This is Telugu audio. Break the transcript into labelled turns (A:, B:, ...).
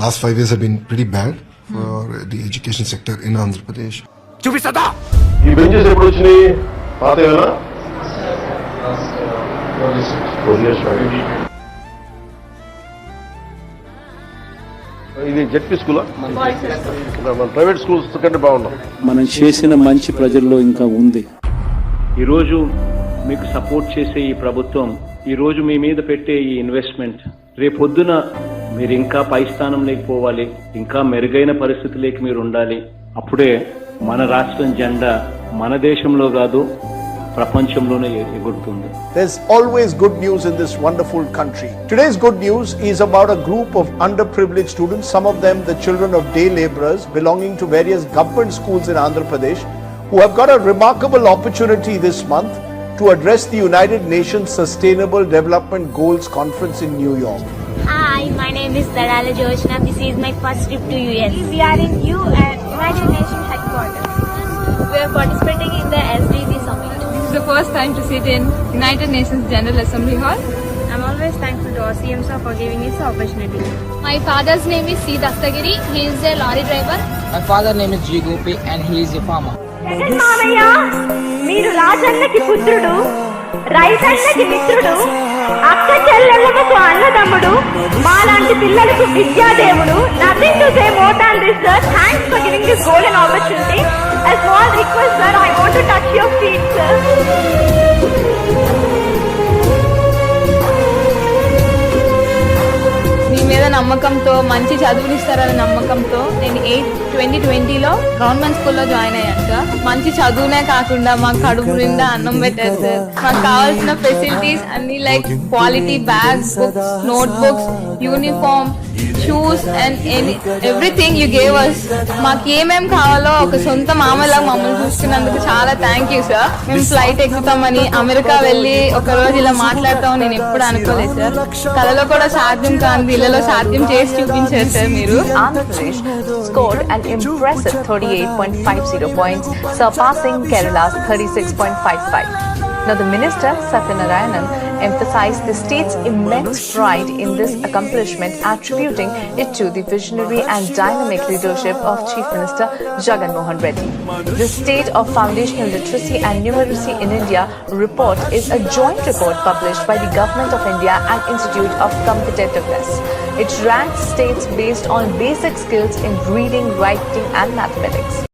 A: last five years have been pretty bad for the education sector in Andhra Pradesh.
B: ఈ బెంచెస్ ఎప్పుడు వచ్చినాయి? పాతవేనా Four years back. ఇది జెడ్పీ స్కూలా? మన ప్రైవేట్ స్కూల్స్ కంటే బాగున్నాం.
C: మనం చేసిన మంచి ప్రజల్లో ఇంకా ఉంది.
D: ఈరోజు మీకు సపోర్ట్ చేసే ఈ ప్రభుత్వం ఈరోజు మీ మీద పెట్టే ఈ ఇన్వెస్ట్మెంట్ రేపొద్దున మీరు ఇంకా పై స్థానంలోకి పోవాలి ఇంకా మెరుగైన పరిస్థితిలోకి మీరు ఉండాలి అప్పుడే మన రాష్ట్రం జెండా మన దేశంలో కాదు ప్రపంచంలోనే ఎగురుతుంది
E: There's always good news in this wonderful country. Today's good news is about a group of underprivileged students, some of them the children of day laborers belonging to various government schools in Andhra Pradesh, who have got a remarkable opportunity this month to address the United Nations Sustainable Development Goals Conference in New York.
F: Hi, my name is Dalala Jyoshna. This is my first trip to US. We are in UN, United Nations headquarters. We are participating in the SDG summit.
G: This is the first time to sit in United Nations General Assembly Hall.
F: I'm always thankful to OCM sir for giving us the opportunity.
G: My father's name is C. Dastagiri. He is a lorry driver.
H: My father name is G. Gopi and he is a farmer.
F: Jagan మామయ్య మీరు రాజన్నకి పుత్రుడు రైతన్నకి మిత్రుడు అక్క చెల్లెళ్ళకు అన్నదమ్ముడు మాలాంటి పిల్లలకు విద్యాదేవుడు nothing to say more than this sir thanks for giving this golden opportunity a small request sir. I want to touch your feet sir.
G: నమ్మకంతో మంచి చదువునిస్తారనే నమ్మకంతో నేను ఎయిత్ ట్వంటీ ట్వంటీలో గవర్నమెంట్ స్కూల్లో జాయిన్ అయ్యాను సార్ మంచి చదువునే కాకుండా మాకు కడుపు నిండా అన్నం పెట్టారు సార్. మాకు కావాల్సిన ఫెసిలిటీస్ అన్ని like quality bags books note books uniform shoes and any everything you gave us మాకు ఏమేం కావాలో ఒక సొంత మామలా మమ్మల్ని చూసుకున్నందుకు చాలా థ్యాంక్ యూ సార్ మేము ఫ్లైట్ ఎక్కుతామని అమెరికా వెళ్ళి ఒక రోజు ఇలా మాట్లాడతామని నేను ఎప్పుడు అనుకోలేదు సార్ కళలో కూడా సాధ్యం కాదు ఇళ్ళలో సాధ్యం చేసి చూపించారు సార్ మీరు
I: Andhra Pradesh scored an impressive 38.50 points, surpassing Kerala's 36.55. Now, the minister, Satyanarayanan, emphasized the state's immense pride in this accomplishment, attributing it to the visionary and dynamic leadership of Chief Minister Jagan Mohan Reddy. The State of Foundational Literacy and Numeracy in India report is a joint report published by the Government of India and Institute of Competitiveness. It ranks states based on basic skills in reading, writing, and mathematics.